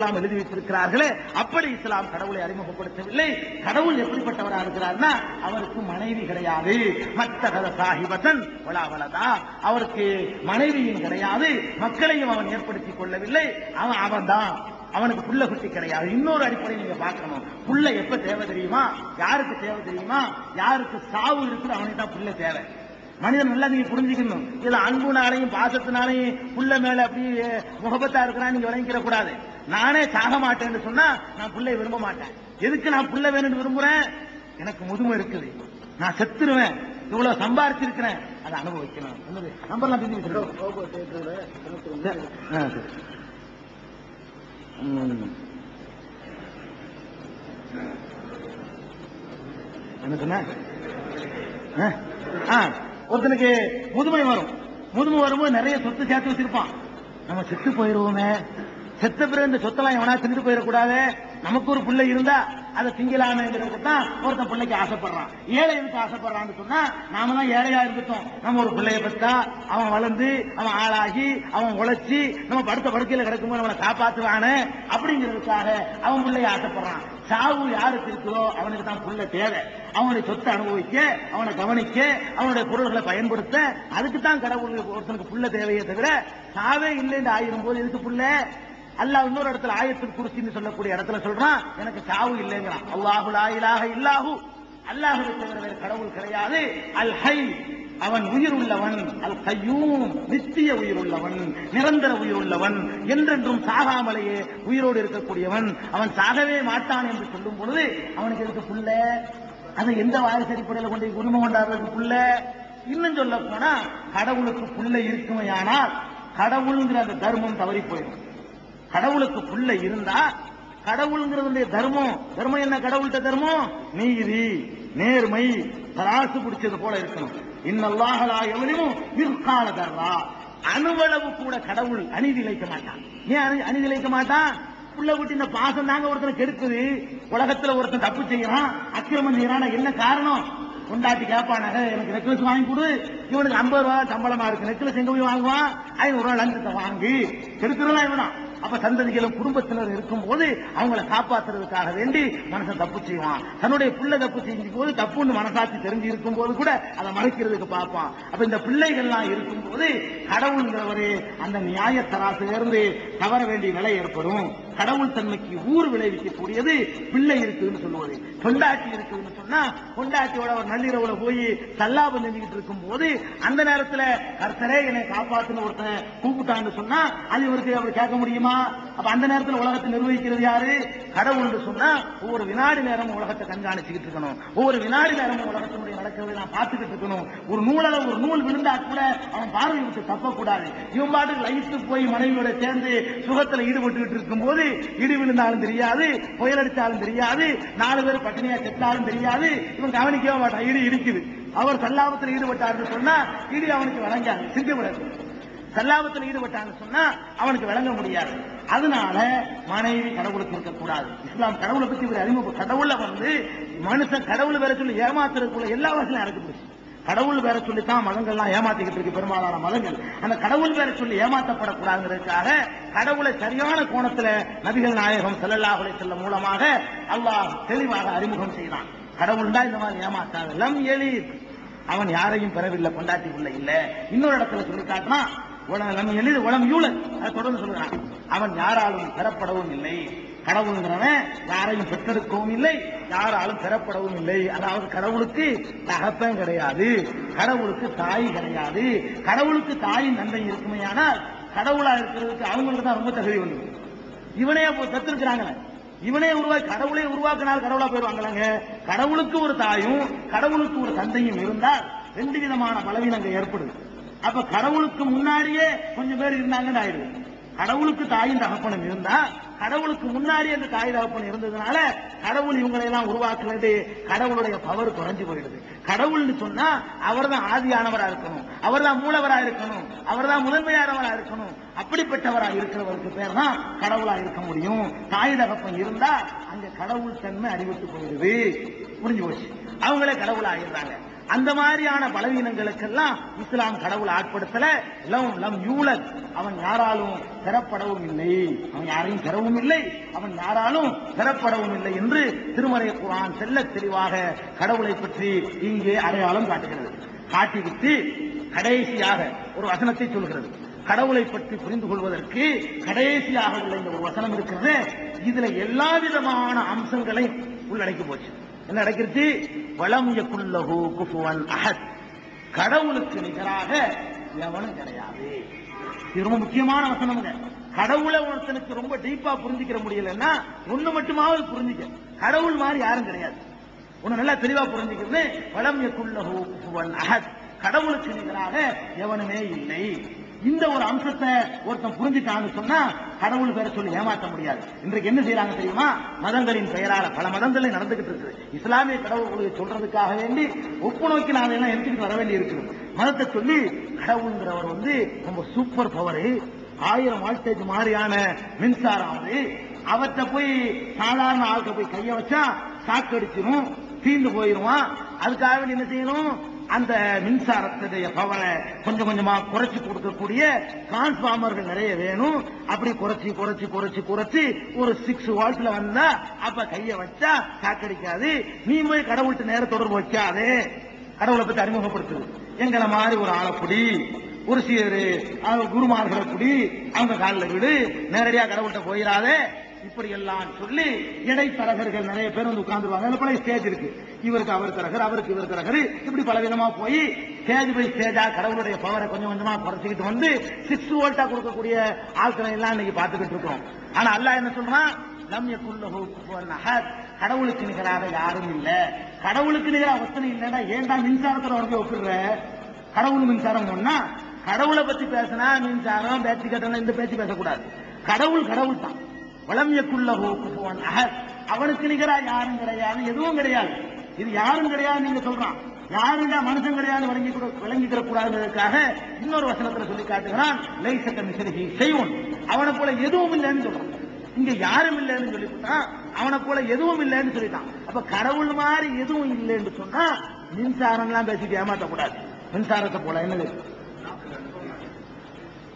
இஸ்லாம் எழுதி வைத்திருக்கிறார்களே அப்படி இஸ்லாம் கடவுளை அறிமுகப்படுத்தவில்லை. கடவுள் எப்படிப்பட்டவராக இருக்கிறார்னா அவருக்கு மனைவி கிடையாது. மத்தகத சாஹிபதன் அவருக்கு மனைவியும் கிடையாது. மக்களையும் அவன் ஏற்படுத்திக் கொள்ளவில்லை. அவன் அவன்தான். அவனுக்கு புள்ள குட்டி கிடையாது. இன்னொரு அடிப்படை நீங்க பார்க்கணும். புள்ள எப்ப தேவை தெரியுமா? யாருக்கு தேவை தெரியுமா? யாருக்கு சாவு இருக்குது அவனுக்கு தான் புள்ள தேவை. மனிதன் நல்லா நீங்க புரிஞ்சுக்கணும். இதுல அன்புனாலையும் பாசத்தினாலையும் புள்ள மேல அப்படியே முகபத்தா இருக்கிறான் நீங்க விளங்கிக்கிற கூடாது நானே சாக மாட்டேன்னு சொன்னா நான் புள்ளைய விரும்ப மாட்டேன். எதுக்கு நான் புள்ள வேணும்னு விரும்புறேன்? எனக்கு முதுமை இருக்குது. நான் செத்துருவேன். இவ்வளவு சம்பாரிச்சிருக்கிறேன். அதை அனுபவிக்கணும். நம்பர்லாம் பிந்தி என்ன சொன்ன? ஒருத்தனுக்கு முதுமை வரும். முதுமை வரும்போது நிறைய சொத்து சேர்த்து வச்சிருப்பான். நம்ம செத்து போயிருவோமே. செத்த பிறகு இந்த சொத்தெல்லாம் எவனா திண்டு போயிடக்கூடாது? நமக்கு ஒரு பிள்ளை இருந்தா அதை திங்கலாமேங்கிறதுக்கு தான் ஒருத்தன் பிள்ளைக்கு ஆசைப்படுறான். ஏழை எதுக்கு ஆசைப்படுறான்னு சொன்னா நாம தான் ஏழையா இருந்துட்டோம். நம்ம ஒரு பிள்ளைய பெற்றா அவன் வளர்ந்து அவன் ஆளாகி அவன் உழைச்சி நம்ம படுத்த படுக்கையில கிடக்கும்போது நம்மளை காப்பாத்துவானே அப்படிங்கிறதுக்காக அவன் பிள்ளைய ஆசைப்படுறான். சாவு யாருக்கு இருக்குதோ அவனுக்கு தான் புள்ள தேவை. அவனுடைய சொத்தை அனுபவிக்க அவனை கவனிக்க அவனுடைய பொருள்களை பயன்படுத்த அதுக்கு தான் கடவுள் ஒருத்தனுக்கு புள்ள தேவையே தவிர சாவே இல்லைன்னு ஆயிரும் போது எதுக்கு புள்ள? அல்லாஹ் இன்னொரு இடத்துல ஆயத்தில் குருசின்னு சொல்லக்கூடிய இடத்துல சொல்றான் எனக்கு சாவு இல்லைங்கிறான். அல்லாஹு லாயிலாக இல்லாஹு. அல்லாஹுவை தவிர வேறு கடவுள் கிடையாது. அல் ஹை அவன் உயிர் உள்ளவன். அல் கையூம் நித்திய உயிர் உள்ளவன் நிரந்தர உயிர் உள்ளவன். என்றென்றும் சாகாமலேயே உயிரோடு இருக்கக்கூடியவன். அவன் சாகவே மாட்டான் என்று சொல்லும் பொழுது அவனுக்கு எதுக்கு புள்ள? அதை எந்த வாரிசு அடிப்படையில் கொண்டு குடும்பம் கொண்டாடுறதுக்கு புள்ள? இன்னும் சொல்ல போனா கடவுளுக்கு புள்ள இருக்குமையானால் கடவுளுங்கிற அந்த தர்மம் தவறி போயிடும். கடவுளுக்குள்ள இருந்தா கடவுள்ங்கிறது தர்மம். தர்மம் என்ன? கடவுள்கிட்ட தர்மம்? நீதி நேர்மை தராசு பிடிச்சது போல இருக்கணும். இன்னல்லாகலா எவனையும் பிற்கால தர்றா அணுவளவு கூட கடவுள் அநீதி இழைக்க மாட்டான். ஏன் அநீதி இழைக்க மாட்டான்? புள்ள விட்டு இந்த பாசம் தாங்க ஒருத்தனை கெடுக்குது. உலகத்துல ஒருத்தன் தப்பு செய்யறான் அக்கிரமம் செய்யறான் என்ன காரணம்? கொண்டாட்டி கேட்பானாக எனக்கு நெக்லஸ் வாங்கி கொடு. இவனுக்கு ஐம்பது ரூபா சம்பளமா இருக்கு. நெக்லஸ் எங்க போய் வாங்குவான்? ஐநூறு ரூபாய் லஞ்சத்தை வாங்கி. கெடுக்கிறதா இவனா அப்ப சந்ததிகளும் குடும்பத்தினர் இருக்கும் போது அவங்கள காப்பாத்துறதுக்காக வேண்டி மனசை தப்பு செய்வான். தன்னுடைய பிள்ளை தப்பு செஞ்சு போது தப்புன்னு மனசாட்சி தெரிஞ்சு இருக்கும் போது கூட அதை மறைக்கிறதுக்கு பார்ப்பான். அப்ப இந்த பிள்ளைகள்லாம் இருக்கும் போது கடவுள்ங்கிறவரு அந்த நியாய தராசிலிருந்து தவற வேண்டிய நிலை ஏற்படும். கடவுள் தன்மைக்கு ஊர் விளைவிக்கக்கூடியது பிள்ளை இருக்குதுன்னு சொல்லுவது கொண்டாட்டி இருக்குதுன்னு சொன்னா கொண்டாட்டியோட ஒரு நள்ளிரவுல போய் சல்லாபம் செஞ்சுக்கிட்டு இருக்கும் போது அந்த நேரத்துல கர்த்தரே என்னை காப்பாத்துன்னு ஒருத்தன் கூப்பிட்டான்னு சொன்னா அது இவருக்கு அவர் கேட்க முடியுமா? அப்ப அந்த நேரத்துல உலகத்தை நிர்வகிக்கிறது யாரு? கடவுள்னு சொன்னா ஒவ்வொரு வினாடி நேரமும் உலகத்தை கண்காணிச்சுக்கிட்டு இருக்கணும். ஒவ்வொரு வினாடி நேரமும் உலகத்தினுடைய நடக்கிறதை நான் பார்த்துக்கிட்டு இருக்கணும். ஒரு நூலால ஒரு நூல் விழுந்தா கூட அவன் பார்வை விட்டு தப்பக்கூடாது. இவன் பாட்டுக்கு லைட்டு போய் மனைவியோட சேர்ந்து சுகத்துல ஈடுபட்டுக்கிட்டு இருக்கும்போது இடி விழுந்தாலும் தெரியாது புயல் அடித்தாலும் தெரியாது நாலு பேர் பட்டினியா செத்தாலும் தெரியாது. இவன் கவனிக்கவே மாட்டான் இடி இடிக்குது. அவர் சல்லாபத்தில் ஈடுபட்டாருன்னு சொன்னா இடி அவனுக்கு வழங்காது சிங்கப்படாது சல்லாபத்தில் ஈடுபட்டான்னு சொன்னா அவனுக்கு விளங்க முடியாது. அதனால மனைவி கடவுளுக்கு இருக்கக்கூடாது இஸ்லாம் கடவுளை பத்தி ஒரு அறிமுகம் கடவுள வந்து மனுஷன் கடவுள் வேற சொல்லி ஏமாத்துறதுக்குள்ள எல்லா வகையிலும் நடக்குது கடவுள் வேற சொல்லித்தான் மதங்கள்லாம் ஏமாத்திக்கிட்டு இருக்கு பெரும்பாலான மதங்கள். அந்த கடவுள் வேற சொல்லி ஏமாற்றப்படக்கூடாதுங்கிறதுக்காக கடவுளை சரியான கோணத்துல நபிகள் நாயகம் ஸல்லல்லாஹு செல்ல மூலமாக அல்லாஹ் தெளிவாக அறிமுகம் செய்தான். கடவுள் தான் இந்த மாதிரி ஏமாத்தாது. லம் எலி அவன் யாரையும் பெறவில்லை கொண்டாட்டி உள்ள இல்ல. இன்னொரு இடத்துல சொல்லி காட்டினா உலகம் எளிது உலம் யூழல் அதை தொடர்ந்து சொல்றான். அவன் யாராலும் பெறப்படவும் இல்லை. கடவுள்ங்கிறவன் யாரையும் பெற்றெடுக்கவும் இல்லை யாராலும் பெறப்படவும் இல்லை. அதாவது கடவுளுக்கு தகப்பன் கிடையாது கடவுளுக்கு தாய் கிடையாது. கடவுளுக்கு தாயின் தந்தை இருக்குமேயானால் கடவுளா இருக்கிறதுக்கு அவங்களுக்கு தான் ரொம்ப தகுதி வந்து இவனே பெற்றிருக்கிறாங்களே இவனே உருவாக்கி கடவுளே உருவாக்கினால் கடவுளா போயிருவாங்களாங்க கடவுளுக்கு ஒரு தாயும் கடவுளுக்கு ஒரு தந்தையும் இருந்தால் ரெண்டு விதமான பலவீனங்கள் ஏற்படுது. அப்ப கடவுளுக்கு முன்னாடியே கொஞ்சம் பேர் இருந்தாங்கன்னு ஆயிடுது. கடவுளுக்கு தாயும் தகப்பனும் இருந்தா கடவுளுக்கு முன்னாடி அந்த தாய் தகப்பன் இருந்ததுனால கடவுள் இவங்களை எல்லாம் உருவாக்குறது கடவுளுடைய பவர் குறைஞ்சு போயிடுது. கடவுள்னு சொன்னா அவர்தான் ஆதியானவரா இருக்கணும். அவர்தான் மூலவரா இருக்கணும். அவர்தான் முதன்மையானவரா இருக்கணும். அப்படிப்பட்டவரா இருக்கிறவருக்கு பேர் தான் கடவுளா இருக்க முடியும். தாய் தகப்பன் இருந்தா அங்க கடவுள் தன்மை அறிவித்து போயிடுது புரிஞ்சு போச்சு? அவங்களே கடவுள் ஆயிடுறாங்க அந்த மாதிரியான பலவீனங்களுக்கெல்லாம் இஸ்லாம் கடவுள் ஆட்படுத்தல. லம் லம் யூலத் அவன் யாராலும் பெறப்படவும் இல்லை. அவன் யாரையும் பெறவும் இல்லை. அவன் யாராலும் பெறப்படவும் இல்லை என்று திருமறை குரான் செல்ல தெளிவாக கடவுளை பற்றி இங்கே அடையாளம் காட்டுகிறது. காட்டிவிட்டு கடைசியாக ஒரு வசனத்தை சொல்கிறது. கடவுளை பற்றி புரிந்து கொள்வதற்கு கடைசியாக உள்ள இந்த ஒரு வசனம் இருக்கிறது. இதுல எல்லா விதமான அம்சங்களையும் உள்ளடக்கி போச்சு. என்ன நடக்கிறது வளம் யகுல்லஹு குஃபுவன் அஹத். கடவுளுக்கு நிகராக எவனும் கிடையாது. இது ரொம்ப முக்கியமான வசனமுங்க. கடவுளை ஒருத்தனுக்கு ரொம்ப டீப்பா புரிஞ்சுக்கிற முடியலன்னா ஒண்ணு மட்டுமாவது புரிஞ்சுக்க. கடவுள் மாதிரி யாரும் கிடையாது. ஒண்ணு நல்லா தெளிவா புரிஞ்சுக்கிறது வளம் யகுல்லஹு குஃபுவன் அஹத். கடவுளுக்கு நிகராக எவனுமே இல்லை. இந்த ஒரு அம்சத்தை ஒருத்தன் புரிஞ்சுட்டான்னு சொன்னா கடவுள் பேரை சொல்லி ஏமாற்ற முடியாது. இன்றைக்கு என்ன செய்யறாங்க தெரியுமா? மதங்களின் பெயரால பல மதங்களே நடந்துகிட்டு இருக்கு. இஸ்லாமிய கடவுள்களை சொல்றதுக்காக வேண்டி ஒப்பு நோக்கி நான் எல்லாம் எடுத்துக்கிட்டு வர வேண்டி இருக்குது. மதத்தை சொல்லி கடவுள்ங்கிறவர் வந்து ரொம்ப சூப்பர் பவர் ஆயிரம் வால்டேஜ் மாதிரியான மின்சாரம் அது அவற்றை போய் சாதாரண ஆளுக்க போய் கைய வச்சா சாக்கடிச்சிடும் தீர்ந்து போயிருவான். அதுக்காக என்ன செய்யணும்? அந்த மின்சாரத்துடைய பவரை கொஞ்சம் கொஞ்சமா குறைச்சு கொடுக்கக்கூடிய டிரான்ஸ்பார்மர்கள் நிறைய வேணும். அப்படி குறைச்சி குறைச்சி குறைச்சி குறைச்சி ஒரு சிக்ஸ் வால்ட்ல வந்தா அப்ப கைய வச்சா சாக்கடிக்காது நீ போய் கடவுள்கிட்ட நேர தொடர்பு வைக்காதே. கடவுளை பத்தி அறிமுகப்படுத்துது. எங்களை மாதிரி ஒரு ஆளப்புடி ஒரு சிலர் குருமார்களை குடி அவங்க காலில் விடு. நேரடியா கடவுள்கிட்ட போயிடாதே. இப்படி எல்லாம் சொல்லி இடைத்தரகர்கள் நிறைய பேர் வந்து உட்கார்ந்துருவாங்க. அதுல ஸ்டேஜ் இருக்கு. இவருக்கு அவர் தரகர் அவருக்கு இவர் தரகர். இப்படி பலவிதமா போய் ஸ்டேஜ் பை ஸ்டேஜா கடவுளுடைய பவரை கொஞ்சம் கொஞ்சமா குறைச்சிக்கிட்டு வந்து சிக்ஸ் வோல்ட்டா கொடுக்கக்கூடிய ஆட்களை எல்லாம் இன்னைக்கு பார்த்துக்கிட்டு இருக்கோம் ஆனா அல்லாஹ் என்ன சொல்றான்? லம் யகுல்லஹு கடவுளுக்கு நிகராக யாரும் இல்ல. கடவுளுக்கு நிகராக ஒத்தனை இல்லைன்னா ஏன்டா மின்சாரத்தில் வந்து ஒப்பிடுற? கடவுள் மின்சாரம் ஒன்னா கடவுளை பத்தி பேசினா மின்சாரம் பேச்சு கட்டணம் இந்த பேச்சு பேசக்கூடாது. கடவுள் கடவுள் தான். வளமியக்குள்ளஹோ குஃபுவன் அஹத் அவனுக்கு நிகரா யாரும் கிடையாது எதுவும் கிடையாது. இது யாரும் கிடையாது நீங்க சொல்றான். யாருங்க மனுஷன் கிடையாது வழங்கி விளங்கிக்கிற கூடாதுக்காக இன்னொரு வசனத்துல சொல்லி காட்டுகிறான். லைசத்த மிசரிகி செய்வோம் அவனை போல எதுவும் இல்லைன்னு சொல்றான். இங்க யாரும் இல்லைன்னு சொல்லிவிட்டான் அவனை போல எதுவும் இல்லைன்னு சொல்லிட்டான். அப்ப கடவுள் மாதிரி எதுவும் இல்லைன்னு சொன்னா மின்சாரம் எல்லாம் பேசிட்டு ஏமாற்றக்கூடாது மின்சாரத்தை போல என்னது?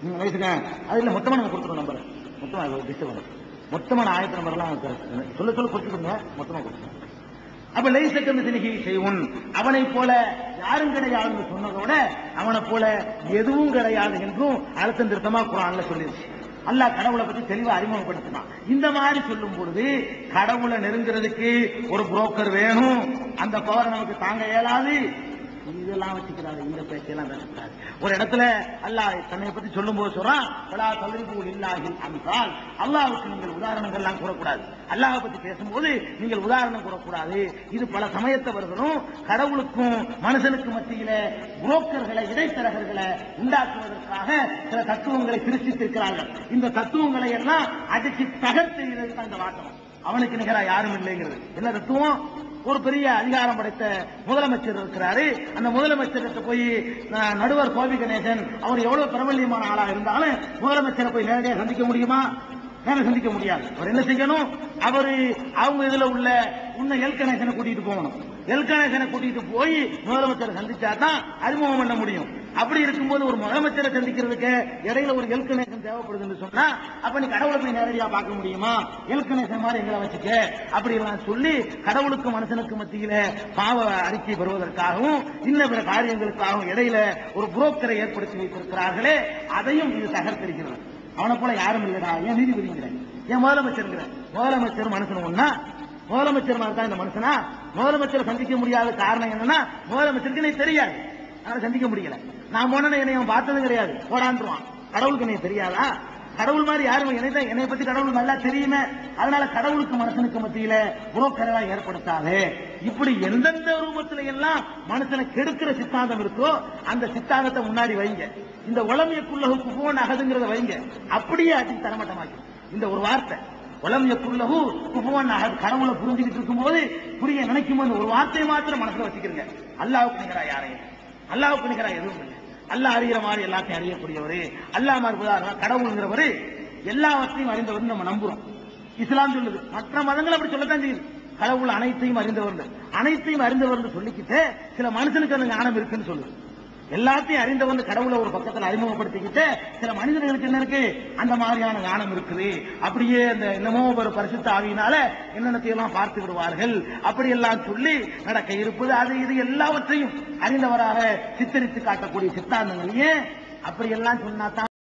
நீங்க வயசுங்க அதுல மொத்தமா நம்ம கொடுத்துருவோம் நம்பர். மொத்தமா டிஸ்டர்ப் மொத்தமான ஆயிரத்தி நம்பர்லாம் சொல்ல சொல்ல கொடுத்துருங்க. மொத்தமா கொடுத்துருங்க அப்ப லைசக்கம் கமிசனிகை செய்வன் அவனை போல யாரும் கிடையாதுன்னு சொன்னதோட அவனை போல எதுவும் கிடையாது என்றும் அழுத்தம் திருத்தமா குரான்ல சொல்லிருச்சு. அல்லாஹ் கடவுளை பத்தி தெளிவா அறிமுகப்படுத்தினான் இந்த மாதிரி சொல்லும் பொழுது கடவுளை நெருங்குறதுக்கு ஒரு புரோக்கர் வேணும். அந்த பவர் நமக்கு தாங்க இயலாது. இதெல்லாம் வச்சுக்கிறாங்க இந்த பேச்செல்லாம் வச்சுக்கிறாரு ஒரு இடத்துல அல்லாஹ் தன்னை பத்தி சொல்லும் போது சொல்றான் பலா தலிபு இல்லாஹில் அம்சால். அல்லாவுக்கு நீங்கள் உதாரணங்கள் எல்லாம் கூறக்கூடாது. அல்லாஹ் பத்தி பேசும்போது நீங்கள் உதாரணம் கூறக்கூடாது. இது பல சமயத்தை சமயத்தவர்களும் கடவுளுக்கும் மனுஷனுக்கு மத்தியில புரோக்கர்களை இடைத்தரகர்களை உண்டாக்குவதற்காக சில தத்துவங்களை திருச்சித்திருக்கிறார்கள் இந்த தத்துவங்களை எல்லாம் அடிச்சு தகர்த்து தான் அந்த வாக்கம் அவனுக்கு நிகரா யாரும் இல்லைங்கிறது. என்ன தத்துவம்? ஒரு பெரிய அதிகாரம் படைத்த முதலமைச்சர் இருக்கிறாரு. அந்த முதலமைச்சர்கிட்ட போய் நடுவர் கோபி கணேசன் அவர் எவ்வளவு பிரபல்யமான ஆளா இருந்தாலும் முதலமைச்சரை போய் நேரடியாக சந்திக்க முடியுமா? நேரம் சந்திக்க முடியாது. அவர் என்ன செய்யணும்? அவரு அவங்க இதுல உள்ள உன்னை எல் கணேசனை கூட்டிட்டு போகணும். எல் கணேசனை கூட்டிட்டு போய் முதலமைச்சரை சந்திச்சா தான் அறிமுகம் பண்ண முடியும். அப்படி இருக்கும்போது ஒரு முதலமைச்சரை சந்திக்கிறதுக்கு இடையில ஒரு எல் கணேசன் தேவைப்படுதுன்னு சொன்னா அப்ப நீ கடவுளை போய் நேரடியா பார்க்க முடியுமா? எல் கணேசன் மாதிரி எங்களை வச்சுக்க. அப்படி எல்லாம் சொல்லி கடவுளுக்கு மனுஷனுக்கு மத்தியில பாவ அறிக்கை பெறுவதற்காகவும் இன்ன பிற காரியங்களுக்காகவும் இடையில ஒரு புரோக்கரை ஏற்படுத்தி வைத்திருக்கிறார்களே அதையும் இது தகர்த்திருக்கிறது. அவனை போல யாரும் இல்லடா ஏன் நீதிபதிங்கிற? ஏன் முதலமைச்சருங்கிற? முதலமைச்சர் மனுஷன் ஒன்னா முதலமைச்சர் மாதிரி தான் இந்த மனுஷனா? முதலமைச்சரை சந்திக்க முடியாத காரணம் என்னன்னா முதலமைச்சருக்கு நீ தெரியாது. அதனால சந்திக்க முடியல. நான் போன என்னை அவன் பார்த்ததும் கிடையாது. போடான்றான் கடவுளுக்கு என்னை தெரியாதா? கடவுள் மாதிரி யாரும் என்னை என்னை பத்தி கடவுள் நல்லா தெரியுமே. அதனால கடவுளுக்கு மனுஷனுக்கு மத்தியில புரோக்கரா ஏற்படுத்தாதே. இப்படி எந்தெந்த ரூபத்துல எல்லாம் மனுஷனை கெடுக்கிற சித்தாந்தம் இருக்கோ அந்த சித்தாந்தத்தை முன்னாடி வைங்க. இந்த உளமையக்குள்ள குபோன் அகதுங்கிறத வைங்க. அப்படியே அடி தரமட்டமாக்கி. இந்த ஒரு வார்த்தை. உளமையக்குள்ளஹு குபோன் அகது. கடவுளை புரிஞ்சுக்கிட்டு இருக்கும்போது புரிய நினைக்கும் போது ஒரு வார்த்தையை மாத்திரம் மனசுல வச்சுக்கிறீங்க அல்லாவுக்கு நிகரா யாரையும். அல்லாவுக்கு நிகரா எதுவும் இல்லை. அல்லாஹ் அறிகிற மாதிரி எல்லாத்தையும் அறியக்கூடியவர் அல்லாஹ் மாதிரி உதாரணம் எல்லாவற்றையும் அறிந்தவர் நம்ம நம்புறோம். இஸ்லாம் சொல்லுது. மற்ற மதங்கள் அப்படி சொல்லத்தான் செய்யுது. கடவுள் அனைத்தையும் அறிந்தவர் அனைத்தையும் அறிந்தவர் சொல்லிக்கிட்டு சில மனுஷனுக்கு அந்த ஞானம் இருக்குன்னு சொல்லுது. எல்லாத்தையும் அறிந்தவன் கடவுளை ஒரு பக்கத்துல அறிமுகப்படுத்திக்கிட்டு சில மனிதர்களுக்கு என்ன இருக்கு? அந்த மாதிரியான ஞானம் இருக்குது. அப்படியே அந்த என்னமோ ஒரு பரிசுத்த ஆவியினால என்னென்னத்தையெல்லாம் பார்த்து விடுவார்கள்? அப்படி எல்லாம் சொல்லி நடக்க இருப்பது அது இது எல்லாவற்றையும் அறிந்தவராக சித்தரித்து காட்டக்கூடிய சித்தாந்தங்கள் ஏன் அப்படி சொன்னா தான்